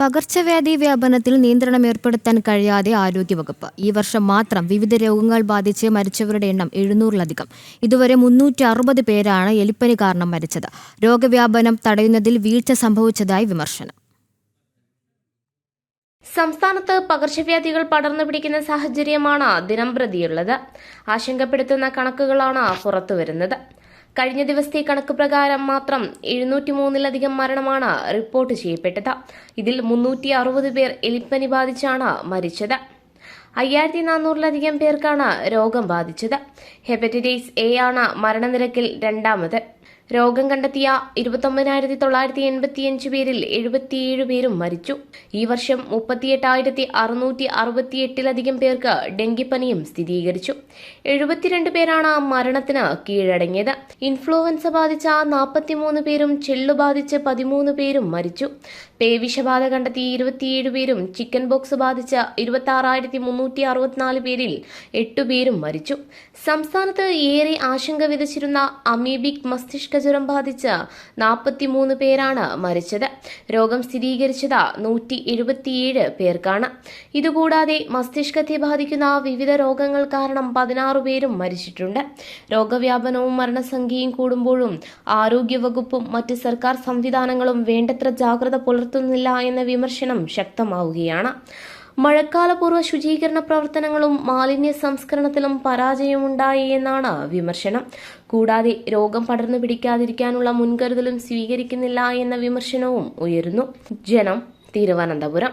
പകർച്ചവ്യാധി വ്യാപനത്തിൽ നിയന്ത്രണം ഏർപ്പെടുത്താൻ കഴിയാതെ ആരോഗ്യവകുപ്പ്. ഈ വർഷം മാത്രം വിവിധ രോഗങ്ങൾ ബാധിച്ച് മരിച്ചവരുടെ എണ്ണം എഴുന്നൂറിലധികം. ഇതുവരെ മുന്നൂറ്റി അറുപത് പേരാണ് എലിപ്പനി കാരണം മരിച്ചത്. രോഗവ്യാപനം തടയുന്നതിൽ വീഴ്ച സംഭവിച്ചതായി വിമർശനം. സംസ്ഥാനത്ത് പകർച്ചവ്യാധികൾ പടർന്നു പിടിക്കുന്ന സാഹചര്യമാണ് ദിനംപ്രതിയുള്ളത്. ആശങ്കപ്പെടുത്തുന്ന കണക്കുകളാണ് പുറത്തുവരുന്നത്. കഴിഞ്ഞ ദിവസത്തെ കണക്ക് പ്രകാരം മാത്രം എഴുന്നൂറ്റി മൂന്നിലധികം മരണമാണ് റിപ്പോർട്ട് ചെയ്യപ്പെട്ടത്. ഇതിൽ മുന്നൂറ്റി അറുപത് പേർ എലിപ്പനി ബാധിച്ചാണ് മരിച്ചത്. അയ്യായിരത്തി നാനൂറിലധികം പേർക്കാണ് രോഗം ബാധിച്ചത്. ഹെപ്പറ്റൈറ്റിസ് എ ആണ് മരണനിരക്കിൽ രണ്ടാമത്. രോഗം കണ്ടെത്തിയ ഇരുപത്തൊമ്പതിനായിരത്തി തൊള്ളായിരത്തി എൺപത്തിയഞ്ച് പേരിൽ എഴുപത്തിയേഴ് പേരും മരിച്ചു. ഈ വർഷം മുപ്പത്തിയെട്ടായിരത്തി അറുന്നൂറ്റി അറുപത്തിയെട്ടിലധികം പേർക്ക് ഡെങ്കിപ്പനിയും സ്ഥിരീകരിച്ചു. എഴുപത്തിരണ്ട് പേരാണ് മരണത്തിന് കീഴടങ്ങിയത്. ഇൻഫ്ലുവൻസ ബാധിച്ച നാൽപ്പത്തിമൂന്ന് പേരും ചെള്ളു ബാധിച്ച് പതിമൂന്ന് പേരും മരിച്ചു. പേവിഷബാധ കണ്ടെത്തി ഇരുപത്തിയേഴ് പേരും ചിക്കൻ ബോക്സ് ബാധിച്ച ഇരുപത്തി മുന്നൂറ്റി അറുപത്തിനാല് പേരിൽ എട്ടുപേരും മരിച്ചു. സംസ്ഥാനത്ത് ഏറെ ആശങ്ക വിതച്ചിരുന്ന അമീബിക് മസ്തിഷ്ക ജ്വരം ബാധിച്ച് നാൽപ്പത്തിമൂന്ന് പേരാണ് മരിച്ചത്. രോഗം സ്ഥിരീകരിച്ചത് നൂറ്റി എഴുപത്തിയേഴ് പേർക്കാണ്. ഇതുകൂടാതെ മസ്തിഷ്കത്തെ ബാധിക്കുന്ന വിവിധ രോഗങ്ങൾ കാരണം പതിനാറ് പേരും മരിച്ചിട്ടുണ്ട്. രോഗവ്യാപനവും മരണസംഖ്യയും കൂടുമ്പോഴും ആരോഗ്യവകുപ്പും മറ്റ് സർക്കാർ സംവിധാനങ്ങളും വേണ്ടത്ര ജാഗ്രത പുലർത്തുന്നില്ല എന്ന വിമർശനം ശക്തമാവുകയാണ്. മഴക്കാലപൂർവ ശുചീകരണ പ്രവർത്തനങ്ങളും മാലിന്യ സംസ്കരണത്തിലും പരാജയമുണ്ടായി എന്നാണ് വിമർശനം. കൂടാതെ രോഗം പടർന്നു പിടിക്കാതിരിക്കാനുള്ള മുൻകരുതലും സ്വീകരിക്കുന്നില്ല എന്ന വിമർശനവും ഉയരുന്നു. ജനം തിരുവനന്തപുരം.